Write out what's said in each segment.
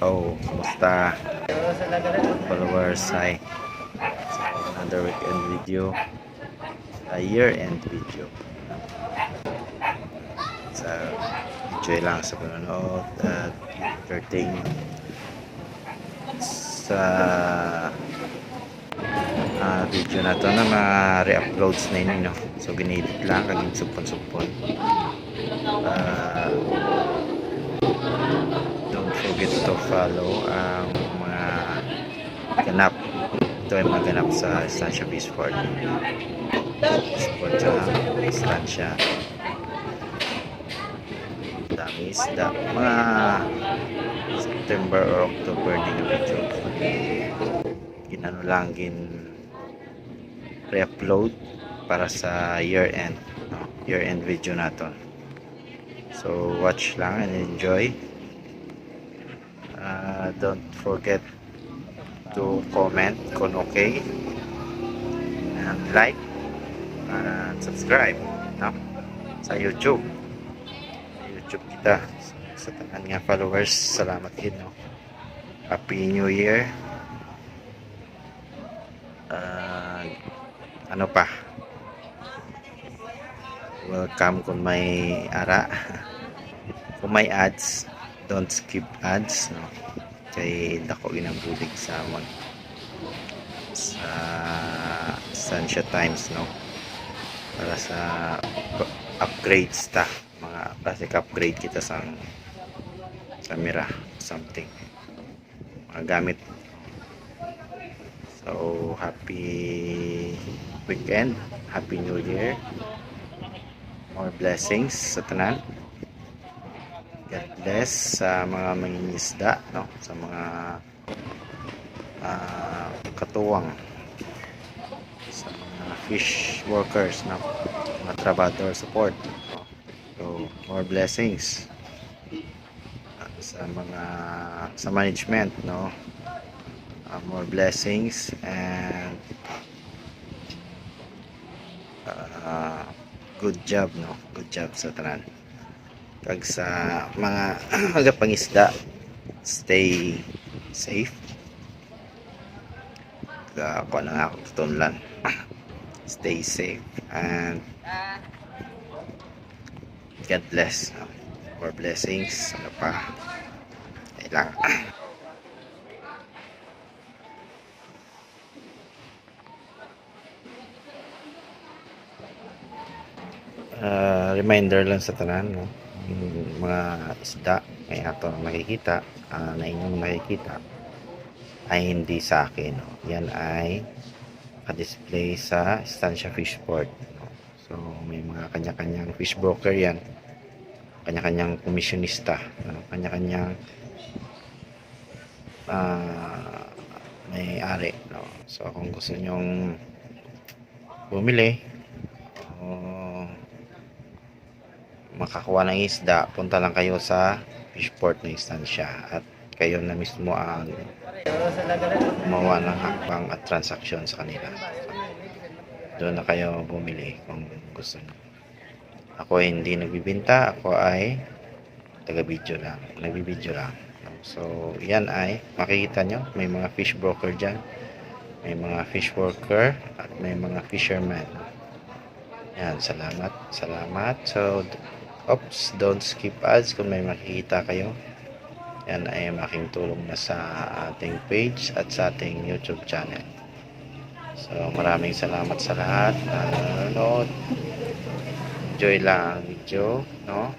Oh, kumusta? Followers, hi. So, another weekend video. A year-end video. So, enjoy lang sa panonood at entertain sa ah, video na to na ma-re-uploads na yun, no? So, ginedit lang, kaging supon-supon. Ah, don't forget to follow ang mga ganap. Ito ay mga ganap sa Estancia Peaceport Sport sa Estancia. Dami isda. Mga September or October din yung video ginano lang gin re-upload para sa year end year end video naton so watch lang and enjoy Don't forget to comment kung okay. And like and subscribe no? sa YouTube. Sa YouTube kita. Sa tanan nga followers salamat din no? Happy New Year. Uh, ano pa? Welcome kung may ara. Kung may ads don't skip ads no kay dako ginabulig sa mag sa Sunshine Times no? Para sa up- upgrades ta mga basic upgrade kita sa camera something. Mga gamit. So happy weekend. Happy new year. More blessings sa tanan God bless sa mga mangingisda, no? Sa mga ah, katuwang sa mga fish workers, no? Mga trabador support, no? So, more blessings sa mga sa management, no? Ah, more blessings and ah, good job, no? Good job sa tanan kag sa mga magapangisda stay safe. Kag ako na nga ako tutunlan. Stay safe and God bless. More blessings. Ano pa? Kailangan Ah, reminder lang sa tanan no yung mga isda may ato makikita ah, na inyong nakikita ay hindi sa akin no? yan ay ka-display sa Estancia Fishport no? so may mga kanya-kanyang fish broker yan kanya-kanyang komisyonista no? kanya-kanyang ah, may ari no? so kung gusto nyong bumili o makakuha ng isda, punta lang kayo sa fishport na istansya at kayo na mismo ang gumawa ng hakbang at transaksyon sa kanila. So, doon na kayo bumili kung gusto nyo. Ako ay hindi nagbibinta, ako ay taga-video lang, nagbibideo lang. So, yan ay, makikita nyo, may mga fish broker dyan, may mga fish worker, at may mga fisherman. Yan, salamat, salamat. So, Oops, don't skip ads kung may makikita kayo. Yan ay making tulong na sa ating page at sa ating YouTube channel. So, maraming salamat sa lahat na nanonood. Enjoy lang ang video, no?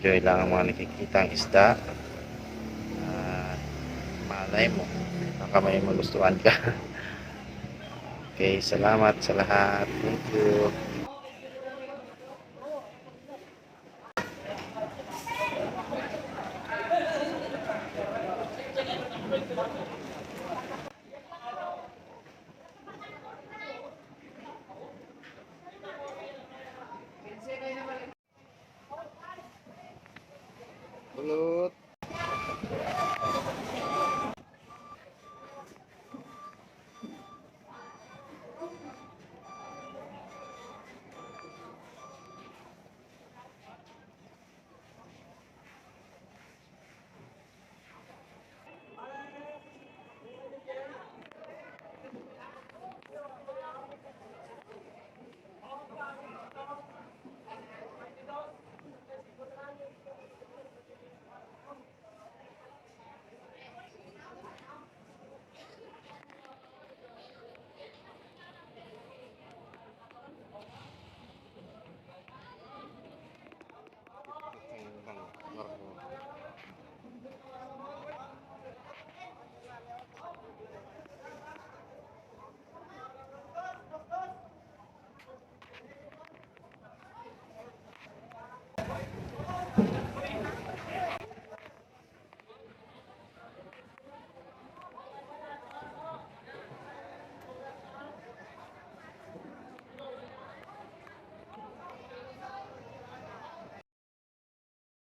Enjoy lang ang mga nakikitang isda. At malay mo, baka may magustuhan ka. okay, salamat sa lahat. Thank you.